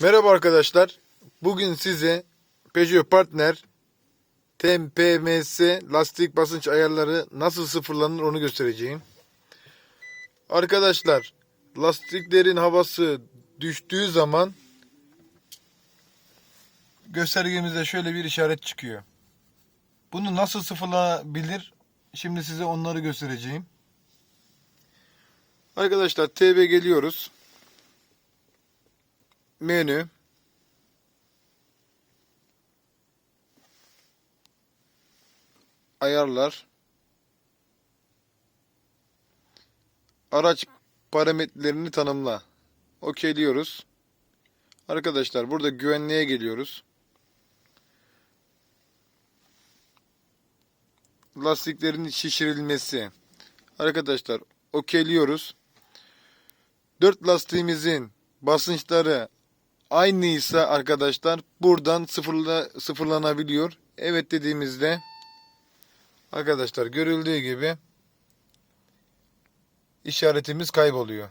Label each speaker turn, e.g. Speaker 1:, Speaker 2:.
Speaker 1: Merhaba arkadaşlar. Bugün size Peugeot Partner TMPMS lastik basınç ayarları nasıl sıfırlanır onu göstereceğim. Arkadaşlar lastiklerin havası düştüğü zaman göstergemizde şöyle bir işaret çıkıyor. Bunu nasıl sıfırlanabilir? Şimdi size onları göstereceğim. Arkadaşlar TB geliyoruz. Menü. Ayarlar. Araç parametrelerini tanımla. Okeyliyoruz. Arkadaşlar burada güvenliğe geliyoruz. Lastiklerin şişirilmesi. Arkadaşlar okeyliyoruz. Dört lastiğimizin basınçları aynıysa arkadaşlar buradan sıfırla, sıfırlanabiliyor. Evet dediğimizde arkadaşlar görüldüğü gibi işaretimiz kayboluyor.